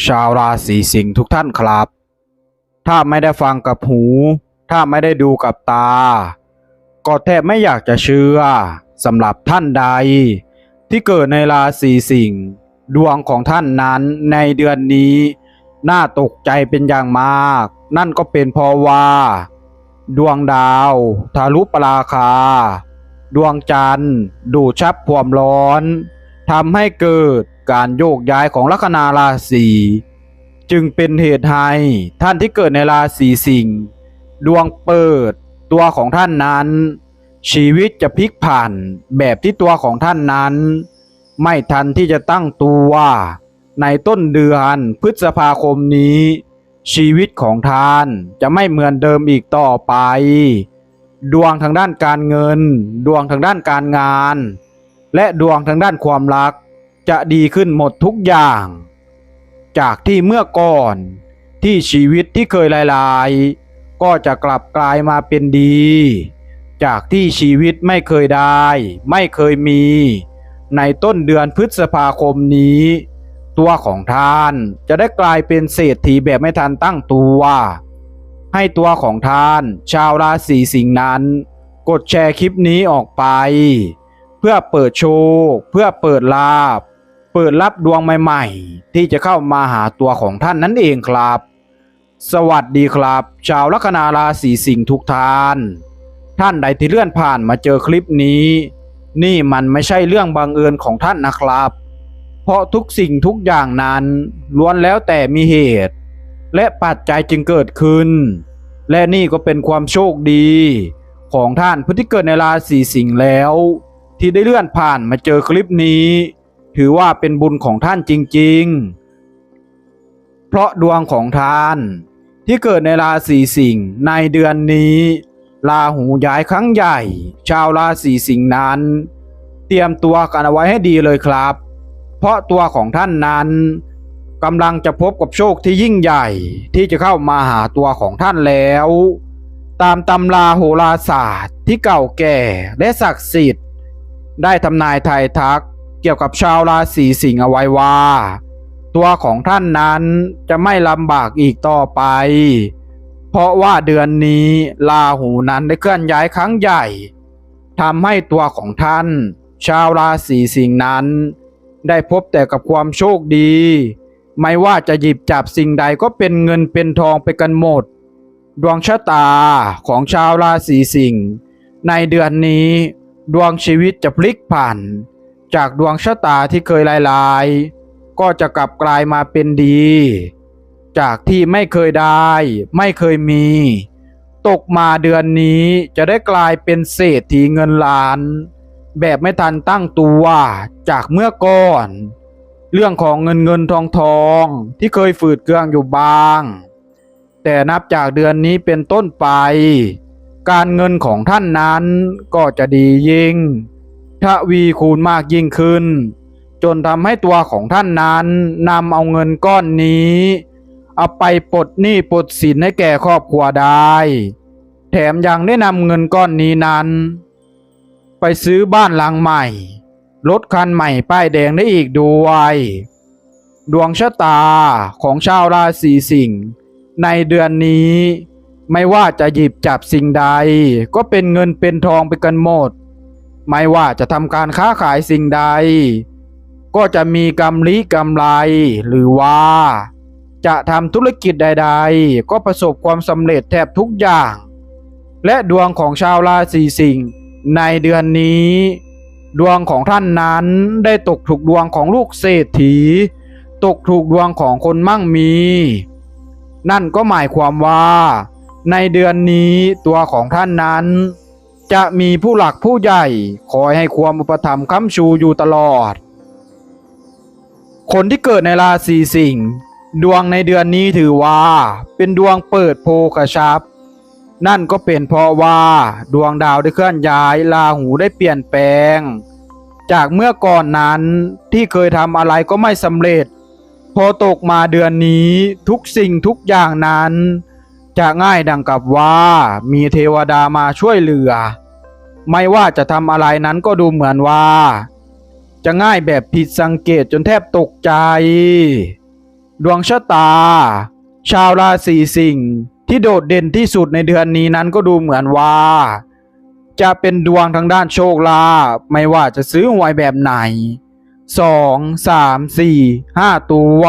ชาวราศีสิงห์ทุกท่านครับ ถ้าไม่ได้ฟังกับหู ถ้าไม่ได้ดูกับตา ก็แทบไม่อยากจะเชื่อสำหรับท่านใด ที่เกิดในราศีสิงห์ดวงของท่านนั้นในเดือนนี้ น่าตกใจเป็นอย่างมาก นั่นก็เป็นเพราะว่า ดวงดาวทารุปราคา ดวงจันทร์ ดูชับความร้อนทำให้เกิด การโยกย้ายของลัคนาราศีจึงเป็นเหตุให้ท่านที่เกิดในราศีสิงห์ดวงเปิดตัวของท่านนั้น ชีวิตจะพลิกผันแบบที่ตัวของท่านนั้น ไม่ทันที่จะตั้งตัวในต้นเดือนพฤษภาคมนี้ ชีวิตของท่านจะไม่เหมือนเดิมอีกต่อไป ดวงทางด้านการเงิน ดวงทางด้านการงาน และดวงทางด้านความรัก จะดีขึ้นหมดทุกอย่าง จากที่เมื่อก่อนที่ชีวิตที่เคยลายๆ ก็จะกลับกลายมาเป็นดี จากที่ชีวิตไม่เคยได้ ไม่เคยมี ในต้นเดือนพฤษภาคมนี้ ตัวของท่านจะได้กลายเป็นเศรษฐีแบบไม่ทันตั้งตัว ให้ตัวของท่านชาวราศีสิงห์นั้น กดแชร์คลิปนี้ออกไป เพื่อเปิดโชค เพื่อเปิดลาบ เปิดรับดวงใหม่ๆ ที่จะเข้ามาหาตัวของท่านนั่นเองครับ สวัสดีครับ ชาวลัคนาราศีสิงห์ทุกท่าน ท่านใดที่เลื่อนผ่านมาเจอคลิปนี้ นี่มันไม่ใช่เรื่องบังเอิญของท่านนะครับ เพราะทุกสิ่งทุกอย่างนั้นล้วนแล้วแต่มีเหตุ และปัจจัยจึงเกิดขึ้น และนี่ก็เป็นความโชคดี ของท่านผู้ที่เกิดในราศีสิงห์แล้ว ที่ได้เลื่อนผ่านมาเจอคลิปนี้ ถือว่าเป็นบุญของท่านจริงๆ เพราะดวงของท่าน ที่เกิดในราศีสิงห์ในเดือนนี้ลาหูย้ายครั้งใหญ่ ชาวราศีสิงห์นั้น เตรียมตัวกันเอาไว้ให้ดีเลยครับ เพราะตัวของท่านนั้นกำลังจะพบกับโชคที่ยิ่งใหญ่ที่จะเข้ามาหาตัวของท่านแล้ว ตามตำราโหราศาสตร์ที่เก่าแก่และศักดิ์สิทธิ์ ได้ทำนายทายทัก เกี่ยวกับชาวราศีสิงห์เอาไว้ว่า ตัวของท่านนั้นจะไม่ลำบากอีกต่อไป เพราะว่าเดือนนี้ลาหูนั้นได้เคลื่อนย้ายครั้งใหญ่ทำให้ตัวของท่าน ชาวราศีสิงห์นั้น ได้พบแต่กับความโชคดี ไม่ว่าจะหยิบจับสิ่งใดก็เป็นเงินเป็นทองไปกันหมด ดวงชะตาของชาวราศีสิงห์ในเดือนนี้ดวงชีวิตจะพลิกผัน จากดวงชะตาที่เคยลายๆ ก็จะกลับกลายมาเป็นดี จากที่ไม่เคยได้ ไม่เคยมี ตกมาเดือนนี้จะได้กลายเป็นเศรษฐีเงินล้าน แบบไม่ทันตั้งตัวจากเมื่อก่อน เรื่องของเงินเงินทองทองที่เคยฝืดเคืองอยู่บ้าง แต่นับจากเดือนนี้เป็นต้นไป การเงินของท่านนั้นก็จะดียิ่ง ทวีคูณมากยิ่งขึ้น จนทำให้ตัวของท่านนั้นนำเอาเงินก้อนนี้ เอาไปปลดหนี้ปลดสินให้แก่ครอบครัวได้ แถมยังได้นำเงินก้อนนี้นั้น ไปซื้อบ้านหลังใหม่รถคันใหม่ป้ายแดงได้อีกด้วย ดวงชะตาของชาวราศีสิงห์ในเดือนนี้ ไม่ว่าจะหยิบจับสิ่งใด ก็เป็นเงินเป็นทองไปกันหมด ไม่ว่าจะทำการค้าขายสิ่งใด ก็จะมีกำลีกำไร หรือว่า จะทำธุรกิจใด ๆ ก็ประสบความสำเร็จแทบทุกอย่าง และดวงของชาวราศีสิงห์ในเดือนนี้ ดวงของท่านนั้นได้ตกถูกดวงของลูกเศรษฐี ตกถูกดวงของคนมั่งมี นั่นก็หมายความว่า ในเดือนนี้ตัวของท่านนั้น จะมีผู้หลักผู้ใหญ่ คอยให้ความอุปถัมภ์ค้ำชูอยู่ตลอด คนที่เกิดในราศีสิงห์ดวงในเดือนนี้ถือว่า เป็นดวงเปิดโพกระชับนั่นก็เป็นเพราะว่าดวงดาวได้เคลื่อนย้ายลาหูได้เปลี่ยนแปลง จากเมื่อก่อนนั้นที่เคยทำอะไรก็ไม่สำเร็จ พอตกมาเดือนนี้ทุกสิ่งทุกอย่างนั้น จะง่ายดังกับว่ามีเทวดามาช่วยเหลือ ไม่ว่าจะทำอะไรนั้นก็ดูเหมือนว่า จะง่ายแบบผิดสังเกตจนแทบตกใจ ดวงชะตา ชาวราศีสิงห์ที่โดดเด่นที่สุดในเดือนนี้นั้นก็ดูเหมือนว่า จะเป็นดวงทางด้านโชคลาภไม่ว่าจะซื้อหวยแบบไหนสองสามสี่ห้าตัว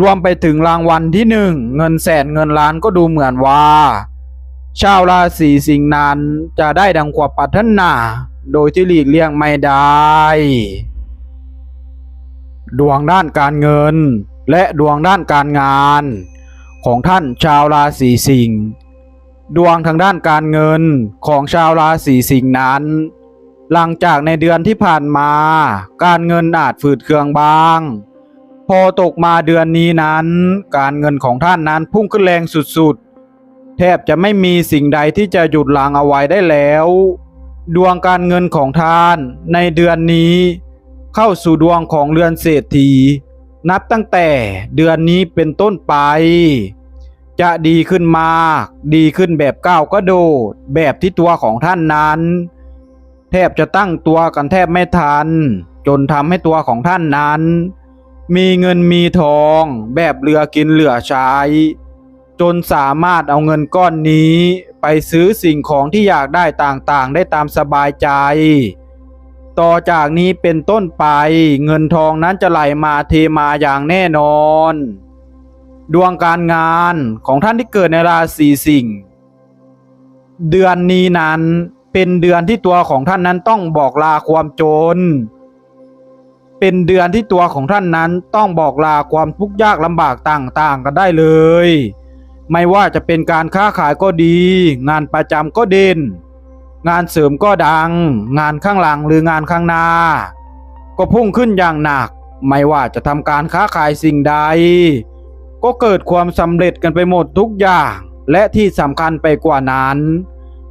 รวมไปถึงรางวัลที่หนึ่งเงินแสนเงินล้านก็ดูเหมือนว่า ชาวราศีสิงห์นั้นจะได้ดังความปรารถนา โดยที่หลีกเลี่ยงไม่ได้ ดวงด้านการเงิน และดวงด้านการงาน ของท่านชาวราศีสิงห์ดวงทางด้านการเงินของชาวราศีสิงห์นั้น หลังจากในเดือนที่ผ่านมา การเงินอาจฝืดเคืองบ้าง พอตกมาเดือนนี้นั้น การเงินของท่านนั้นพุ่งขึ้นแรงสุดๆ แทบจะไม่มีสิ่งใดที่จะหยุดหลังเอาไว้ได้แล้ว ดวงการเงินของท่านในเดือนนี้ เข้าสู่ดวงของเรือนเศรษฐี นับตั้งแต่เดือนนี้เป็นต้นไป จะดีขึ้นมาก ดีขึ้นแบบก้าวกระโดด แบบที่ตัวของท่านนั้น แทบจะตั้งตัวกันแทบไม่ทัน จนทำให้ตัวของท่านนั้น มีเงินมีทองแบบเหลือกินเหลือใช้ จนสามารถเอาเงินก้อนนี้ไปซื้อสิ่งของที่อยากได้ต่างๆ ได้ตามสบายใจ ต่อจากนี้เป็นต้นไปเงินทองนั้นจะไหลมาเทมาอย่างแน่นอน ดวงการงานของท่านที่เกิดในราศีสิงห์เดือนนี้นั้นเป็นเดือนที่ตัวของท่านนั้นต้องบอกลาความจน เป็นเดือนที่ตัวของท่านนั้นต้องบอกลาความทุกข์ยากลำบากต่างๆกันได้เลย ไม่ว่าจะเป็นการค้าขายก็ดี งานประจำก็เด่น งานเสริมก็ดัง งานข้างหลังหรืองานข้างหน้า ก็พุ่งขึ้นอย่างหนัก ไม่ว่าจะทำการค้าขายสิ่งใด ก็เกิดความสำเร็จกันไปหมดทุกอย่าง และที่สำคัญไปกว่านั้น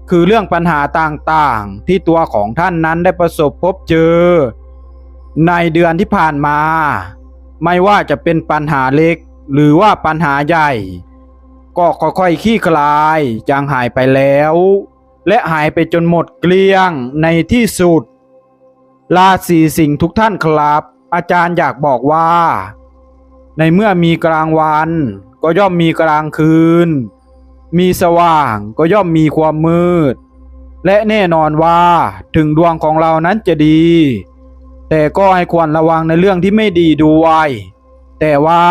คือเรื่องปัญหาต่างๆ ที่ตัวของท่านนั้นได้ประสบพบเจอ ในเดือนที่ผ่านมา ไม่ว่าจะเป็นปัญหาเล็กหรือว่าปัญหาใหญ่ ก็ค่อยๆขี้คลายจางหายไปแล้ว และหายไปจนหมดเกลี้ยงในที่สุด ราศีสิงห์ทุกท่านครับ อาจารย์อยากบอกว่า ในเมื่อมีกลางวัน ก็ย่อมมีกลางคืน มีสว่างก็ย่อมมีความมืด และแน่นอนว่าถึงดวงของเรานั้นจะดี แต่ก็ให้ควรระวังในเรื่องที่ไม่ดีด้วย แต่ว่า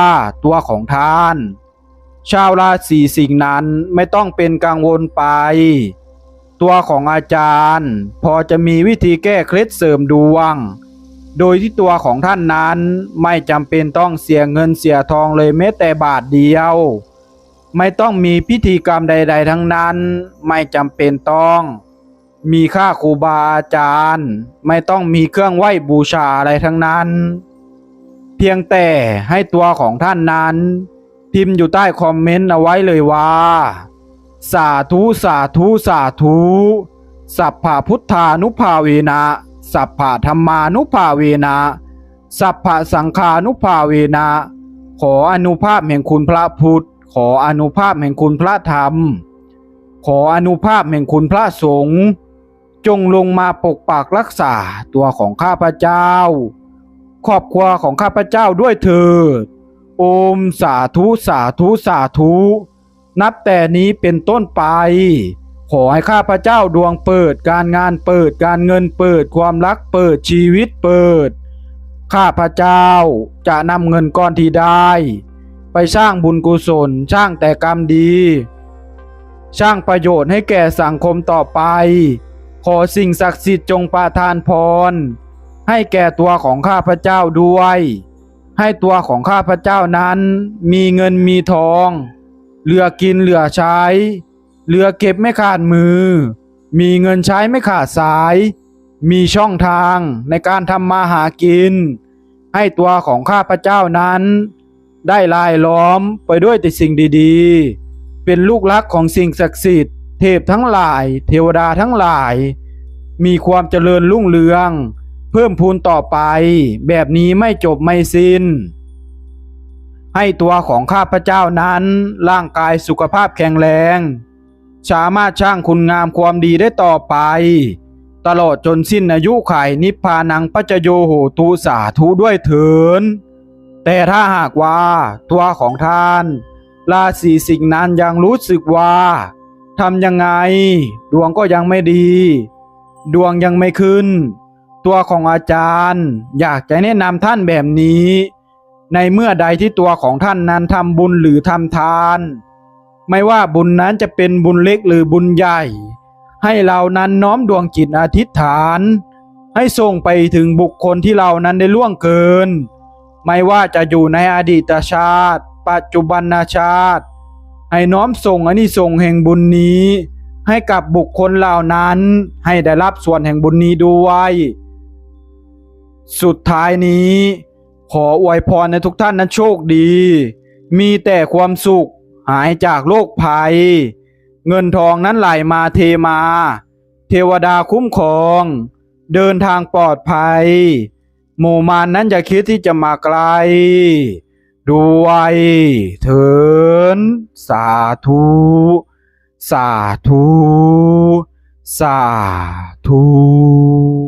ตัวของท่าน ชาวราศีสิงห์นั้นไม่ต้องเป็นกังวลไป ตัวของอาจารย์ พอจะมีวิธีแก้เคล็ดเสริมดวง โดยที่ตัวของท่านนั้นไม่จำเป็นต้องเสียเงินเสียทองเลยแม้แต่บาทเดียว ไม่ต้องมีพิธีกรรมใด ๆ ทั้งนั้น ไม่จำเป็นต้อง มีค่าครูบาอาจารย์ ไม่ต้องมีเครื่องไหว้บูชาอะไรทั้งนั้น เพียงแต่ให้ตัวของท่านนั้น พิมพ์อยู่ใต้คอมเมนต์เอาไว้เลยว่า สาธุ สาธุ สาธุ สัพพะพุทธานุภาเวนะ สัพพะธรรมานุภาเวนะ สัพพะสังฆานุภาเวนะ ขออนุภาพแห่งคุณพระพุทธ ขออนุภาพแห่งคุณพระธรรม ขออนุภาพแห่งคุณพระสงฆ์จงลงมาปกปักรักษาตัวของข้าพเจ้า ครอบครัวของข้าพเจ้าด้วยเถิด โอมสาธุสาธุสาธุ นับแต่นี้เป็นต้นไป ขอให้ข้าพเจ้าดวงเปิดการงานเปิดการเงินเปิดความรักเปิดชีวิตเปิด ข้าพเจ้าจะนำเงินก้อนที่ได้ ไปสร้างบุญกุศลสร้างแต่กรรมดี สร้างประโยชน์ให้แก่สังคมต่อไป ขอสิ่งศักดิ์สิทธิ์จงประทานพร ให้แก่ตัวของข้าพเจ้าด้วย ให้ตัวของข้าพเจ้านั้น มีเงินมีทอง เหลือกินเหลือใช้ เหลือเก็บไม่ขาดมือ มีเงินใช้ไม่ขาดสาย มีช่องทางในการทำมาหากิน ให้ตัวของข้าพเจ้านั้น ได้ลายล้อมไปด้วยแต่สิ่งดีๆ เป็นลูกรักของสิ่งศักดิ์สิทธิ์เทพทั้งหลาย เทวดาทั้งหลาย มีความเจริญรุ่งเรือง เพิ่มพูนต่อไป แบบนี้ไม่จบไม่สิ้น ให้ตัวของข้าพเจ้านั้น ร่างกายสุขภาพแข็งแรง สามารถช่างคุณงามความดีได้ต่อไป ตลอดจนสิ้นอายุไขนิพพานังปัจโยโหตุสาธุด้วยเถินแต่ถ้าหากว่าตัวของท่านราศีสิงห์นั้นยังรู้สึกว่าทำยังไง ดวงก็ยังไม่ดี ดวงยังไม่ขึ้น ตัวของอาจารย์ อยากจะแนะนำท่านแบบนี้ ในเมื่อใดที่ตัวของท่านนั้นทำบุญหรือทำทาน ไม่ว่าบุญนั้นจะเป็นบุญเล็กหรือบุญใหญ่ ให้เรานั้นน้อมดวงจิตอธิษฐาน ให้ส่งไปถึงบุคคลที่เรานั้นได้ล่วงเกิน ไม่ว่าจะอยู่ในอดีตชาติ ปัจจุบันชาติ ให้น้อมส่งอานิสงส์แห่งบุญนี้ ให้กับบุคคลเหล่านั้น ให้ได้รับส่วนแห่งบุญนี้ด้วย สุดท้ายนี้ ขออวยพรในทุกท่านนั้นโชคดี มีแต่ความสุขหายจากโรคภัย เงินทองนั้นไหลมาเทมา เทวดาคุ้มครอง เดินทางปลอดภัยหมู่มานนั้นอย่าคิดที่จะมาไกล ด้วยเถินสาธุ สาธุ สาธุ